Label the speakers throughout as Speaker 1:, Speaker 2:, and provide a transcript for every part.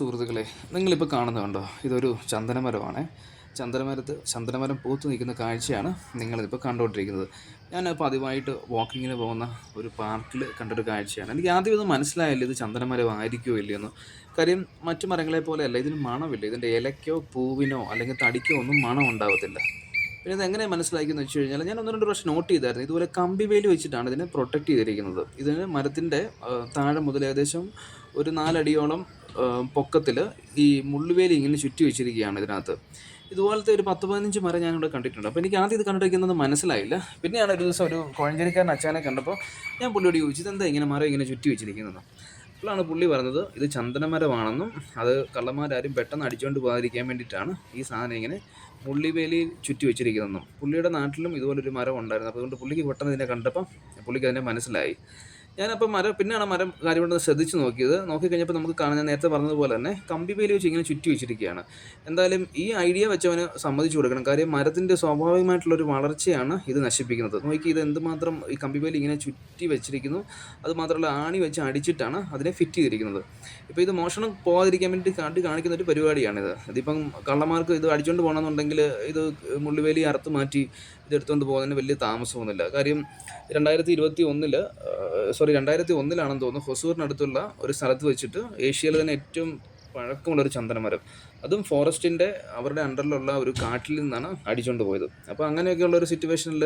Speaker 1: സുഹൃത്തുക്കളെ നിങ്ങളിപ്പോൾ കാണുന്നത് കണ്ടോ ഇതൊരു ചന്ദനമരമാണ്. ചന്ദനമരത്ത് ചന്ദനമരം പൂത്തു നിൽക്കുന്ന കാഴ്ചയാണ് നിങ്ങളിപ്പോൾ കണ്ടുകൊണ്ടിരിക്കുന്നത്. ഞാൻ പതിവായിട്ട് വാക്കിങ്ങിന് പോകുന്ന ഒരു പാർക്കിൽ കണ്ടൊരു കാഴ്ചയാണ്. എനിക്ക് ആദ്യം ഇത് മനസ്സിലായില്ല ഇത് ചന്ദനമരം ആയിരിക്കുമോ ഇല്ലയെന്ന്. കാര്യം മറ്റു മരങ്ങളെ പോലെയല്ല ഇതിന് മണമില്ല. ഇതിന്റെ ഇലയ്ക്കോ പൂവിനോ അല്ലെങ്കിൽ തടിക്കോ ഒന്നും മണം ഉണ്ടാവത്തില്ല. പിന്നെ ഇത് എങ്ങനെ മനസ്സിലാക്കിയെന്ന് വെച്ച് കഴിഞ്ഞാൽ ഞാൻ ഒന്ന് രണ്ട് പ്രാവശ്യം നോട്ട് ചെയ്തായിരുന്നു. ഇതുപോലെ കമ്പി വേലി വെച്ചിട്ടാണ് ഇതിനെ പ്രൊട്ടക്റ്റ് ചെയ്തിരിക്കുന്നത്. ഇതിന് മരത്തിന്റെ താഴെ മുതൽ ഏകദേശം ഒരു നാലടിയോളം പൊക്കത്തിൽ ഈ മുള്ളുവേലി ഇങ്ങനെ ചുറ്റി വെച്ചിരിക്കുകയാണ് ഇതിനകത്ത്. ഇതുപോലത്തെ ഒരു പത്ത് പതിനഞ്ച് മരം ഞാനിവിടെ കണ്ടിട്ടുണ്ട്. അപ്പോൾ എനിക്ക് ആദ്യം ഇത് കണ്ടിരിക്കുന്നത് മനസ്സിലായില്ല. പിന്നെയാണ് ഒരു ദിവസം ഒരു കോഴഞ്ചേരിക്കാരൻ അച്ഛനെ കണ്ടപ്പോൾ ഞാൻ പുള്ളിയോട് ചോദിച്ചു ഇതെന്താ ഇങ്ങനെ മരം ഇങ്ങനെ ചുറ്റി വെച്ചിരിക്കുന്നത് അപ്പോഴാണ് പുള്ളി പറഞ്ഞത് ഇത് ചന്ദനമരമാണെന്നും അത് കള്ളന്മാരാരും പെട്ടെന്ന് അടിച്ചുകൊണ്ട് പോകാതിരിക്കാൻ വേണ്ടിയിട്ടാണ് ഈ സാധനം ഇങ്ങനെ മുള്ളിവേലിയിൽ ചുറ്റി വെച്ചിരിക്കുന്നതെന്നും. പുള്ളിയുടെ നാട്ടിലും ഇതുപോലൊരു മരം ഉണ്ടായിരുന്നു. അപ്പോൾ അതുകൊണ്ട് പുള്ളിക്ക് പെട്ടെന്ന് ഇതിനെ കണ്ടപ്പം പുള്ളിക്ക് അതിനെ മനസ്സിലായി. ഞാനപ്പോൾ മരം പിന്നെയാണ് മരം കാര്യമായിട്ട് ശ്രദ്ധിച്ച് നോക്കിയത്. നോക്കിക്കഴിഞ്ഞപ്പോൾ നമുക്ക് കാണാൻ ഞാൻ നേരത്തെ പറഞ്ഞതുപോലെ തന്നെ കമ്പി വേലി വെച്ച് ഇങ്ങനെ ചുറ്റി വെച്ചിരിക്കുകയാണ്. എന്തായാലും ഈ ഐഡിയ വെച്ചവന് സമ്മതിച്ചു കൊടുക്കണം. കാര്യം മരത്തിന്റെ സ്വാഭാവികമായിട്ടുള്ളൊരു വളർച്ചയാണ് ഇത് നശിപ്പിക്കുന്നത്. നോക്കി ഇത് എന്തുമാത്രം ഈ കമ്പി വേലി ഇങ്ങനെ ചുറ്റി വെച്ചിരിക്കുന്നു. അതുമാത്രമല്ല ആണി വെച്ച് അടിച്ചിട്ടാണ് അതിനെ ഫിറ്റ് ചെയ്തിരിക്കുന്നത്. ഇപ്പോൾ ഇത് മോഷണം പോകാതിരിക്കാൻ വേണ്ടി കാട്ടി കാണിക്കുന്ന ഒരു പരിപാടിയാണിത്. ഇതിപ്പം കള്ളന്മാർക്ക് ഇത് അടിച്ചുകൊണ്ട് പോകണമെന്നുണ്ടെങ്കിൽ ഇത് മുള്ളിവേലി അറുത്ത് മാറ്റി ഇതെടുത്തുകൊണ്ട് പോകുന്നതിന് വലിയ താമസമൊന്നുമില്ല. കാര്യം രണ്ടായിരത്തി ഇരുപത്തി ഒന്നിൽ സോറി രണ്ടായിരത്തി ഒന്നിലാണെന്ന് തോന്നുന്നു ഹൊസൂറിനടുത്തുള്ള ഒരു സ്ഥലത്ത് വെച്ചിട്ട് ഏഷ്യയിലെ തന്നെ ഏറ്റവും പഴക്കമുള്ള ഒരു ചന്ദനമരം. അതും ഫോറസ്റ്റിന്റെ അവരുടെ അണ്ടറിലുള്ള ഒരു കാട്ടിൽ നിന്നാണ് അടിച്ചുകൊണ്ട് പോയത്. അപ്പോൾ അങ്ങനെയൊക്കെയുള്ള ഒരു സിറ്റുവേഷനിൽ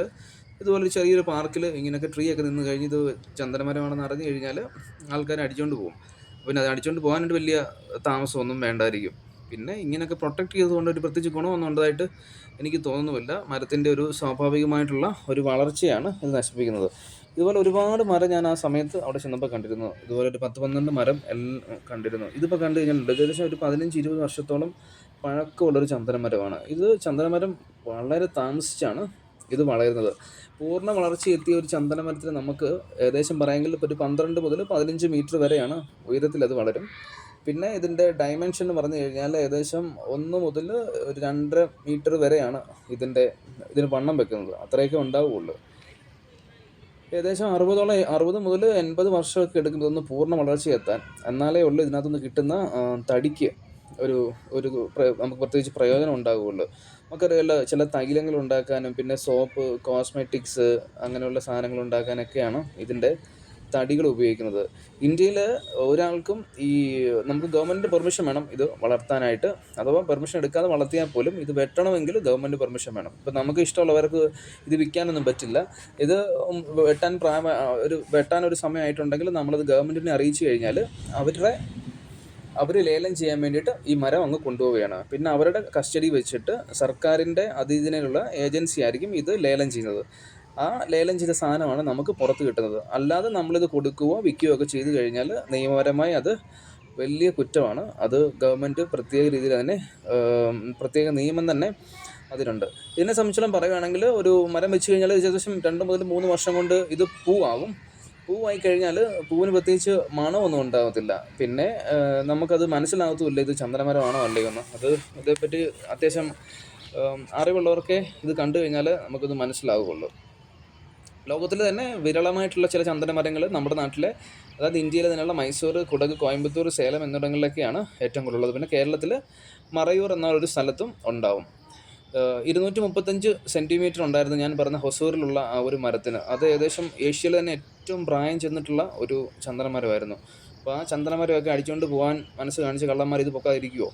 Speaker 1: ഇതുപോലെ ചെറിയൊരു പാർക്കിൽ ഇങ്ങനെയൊക്കെ ട്രീ ഒക്കെ നിന്ന് കഴിഞ്ഞ് ഇത് ചന്ദനമരമാണെന്ന് അറിഞ്ഞു കഴിഞ്ഞാൽ ആൾക്കാർ അടിച്ചുകൊണ്ട് പോകും. പിന്നെ അത് അടിച്ചുകൊണ്ട് പോകാനായിട്ട് വലിയ താമസമൊന്നും വേണ്ടായിരിക്കും. പിന്നെ ഇങ്ങനെയൊക്കെ പ്രൊട്ടക്റ്റ് ചെയ്തുകൊണ്ട് ഒരു പ്രത്യേകിച്ച് ഗുണമൊന്നും എനിക്ക് തോന്നുന്നുമില്ല മരത്തിന്റെ ഒരു സ്വാഭാവികമായിട്ടുള്ള ഒരു വളർച്ചയാണ് ഇത് നശിപ്പിക്കുന്നത്. ഇതുപോലെ ഒരുപാട് മരം ഞാൻ ആ സമയത്ത് അവിടെ ചെന്നപ്പോൾ കണ്ടിരുന്നു. ഇതുപോലെ ഒരു പത്ത് പന്ത്രണ്ട് മരം എല്ലാം കണ്ടിരുന്നു. ഇതിപ്പോൾ കണ്ടു കഴിഞ്ഞാൽ ഏകദേശം ഒരു പതിനഞ്ച് ഇരുപത് വർഷത്തോളം പഴക്കമുള്ളൊരു ചന്ദനമരമാണ്. ഇത് ചന്ദനമരം വളരെ താമസിച്ചാണ് ഇത് വളരുന്നത്. പൂർണ വളർച്ച എത്തിയ ഒരു ചന്ദനമരത്തിന് നമുക്ക് ഏകദേശം പറയാമെങ്കിൽ ഒരു പന്ത്രണ്ട് മുതൽ പതിനഞ്ച് മീറ്റർ വരെയാണ് ഉയരത്തിൽ അത് വളരും. പിന്നെ ഇതിന്റെ ഡയമെൻഷൻ എന്ന് പറഞ്ഞു കഴിഞ്ഞാൽ ഏകദേശം ഒന്ന് മുതൽ ഒരു രണ്ടര മീറ്റർ വരെയാണ് ഇതിന്റെ ഇതിന് വണ്ണം വെക്കുന്നത്. അത്രയൊക്കെ ഉണ്ടാവുകയുള്ളൂ ഏകദേശം അറുപതോളം അറുപത് മുതൽ എൺപത് വർഷമൊക്കെ എടുക്കും ഇതൊന്ന് പൂർണ വളർച്ച എത്താൻ എന്നാലേ ഉള്ളൂ ഇതിനകത്തുനിന്ന് കിട്ടുന്ന തടിക്ക് ഒരു ഒരു നമുക്ക് പ്രത്യേകിച്ച് പ്രയോജനം ഉണ്ടാകുള്ളൂ നമുക്കറിയാലോ ചില തൈലങ്ങൾ ഉണ്ടാക്കാനും പിന്നെ സോപ്പ് കോസ്മെറ്റിക്സ് അങ്ങനെയുള്ള സാധനങ്ങൾ ഉണ്ടാക്കാനൊക്കെയാണ് ഇതിന്റെ തടികൾ ഉപയോഗിക്കുന്നത്. ഇന്ത്യയിൽ ഒരാൾക്കും ഈ നമുക്ക് ഗവൺമെന്റ് പെർമിഷൻ വേണം ഇത് വളർത്താനായിട്ട്. അഥവാ പെർമിഷൻ എടുക്കാതെ വളർത്തിയാൽ പോലും ഇത് വെട്ടണമെങ്കിൽ ഗവൺമെന്റ് പെർമിഷൻ വേണം. ഇപ്പം നമുക്ക് ഇഷ്ടമുള്ളവർക്ക് ഇത് വിൽക്കാനൊന്നും പറ്റില്ല. ഇത് വെട്ടാൻ പ്രായം ഒരു വെട്ടാൻ ഒരു സമയമായിട്ടുണ്ടെങ്കിൽ നമ്മളത് ഗവൺമെന്റിനെ അറിയിച്ചു കഴിഞ്ഞാൽ അവരുടെ അവർ ലേലം ചെയ്യാൻ വേണ്ടിയിട്ട് ഈ മരം അങ്ങ് കൊണ്ടുപോവുകയാണ്. പിന്നെ അവരുടെ കസ്റ്റഡി വെച്ചിട്ട് സർക്കാരിന്റെ അധീനയിലുള്ള ഏജൻസി ആയിരിക്കും ഇത് ലേലം ചെയ്യുന്നത്. ആ ലേലം ചെയ്ത സാധനമാണ് നമുക്ക് പുറത്ത് കിട്ടുന്നത്. അല്ലാതെ നമ്മളിത് കൊടുക്കുകയോ വിൽക്കുകയോ ഒക്കെ ചെയ്തു കഴിഞ്ഞാൽ നിയമപരമായി അത് വലിയ കുറ്റമാണ്. അത് ഗവൺമെന്റ് പ്രത്യേക രീതിയിൽ അതിനെ പ്രത്യേക നിയമം തന്നെ അതിനുണ്ട്. ഇതിനെ സംബന്ധിച്ചോളം പറയുകയാണെങ്കിൽ ഒരു മരം വെച്ച് കഴിഞ്ഞാൽ ഏകദേശം രണ്ട് മുതൽ മൂന്ന് വർഷം കൊണ്ട് ഇത് പൂവാകും. പൂവായി കഴിഞ്ഞാൽ പൂവിന് പ്രത്യേകിച്ച് മണമൊന്നും ഉണ്ടാകത്തില്ല. പിന്നെ നമുക്കത് മനസ്സിലാകത്തുമില്ല ഇത് ചന്ദനമരമാണോ അല്ലയോ എന്ന്. അത് ഇതേപ്പറ്റി അത്യാവശ്യം അറിവുള്ളവർക്കേ ഇത് കണ്ടു കഴിഞ്ഞാൽ നമുക്കത് മനസ്സിലാവുകയുള്ളൂ. ലോകത്തിൽ തന്നെ വിരളമായിട്ടുള്ള ചില ചന്ദന മരങ്ങൾ നമ്മുടെ നാട്ടിലെ അതായത് ഇന്ത്യയിലെ തന്നെയുള്ള മൈസൂർ കുടക് കോയമ്പത്തൂർ സേലം എന്നിടങ്ങളിലൊക്കെയാണ് ഏറ്റവും കൂടുതലുള്ളത്. പിന്നെ കേരളത്തിൽ മറയൂർ എന്നൊരു സ്ഥലത്തും ഉണ്ടാവും. ഇരുന്നൂറ്റി മുപ്പത്തഞ്ച് സെന്റിമീറ്റർ ഉണ്ടായിരുന്നു ഞാൻ പറഞ്ഞ ഹൊസൂറിലുള്ള ആ ഒരു മരത്തിന്. അത് ഏകദേശം ഏഷ്യയിൽ തന്നെ ഏറ്റവും പ്രായം ചെന്നിട്ടുള്ള ഒരു ചന്ദനമരമായിരുന്നു. അപ്പോൾ ആ ചന്ദനമരമൊക്കെ അടിച്ചുകൊണ്ട് പോകാൻ മനസ്സ് കാണിച്ച് കള്ളന്മാർ ഇത് പൊക്കാതിരിക്കുമോ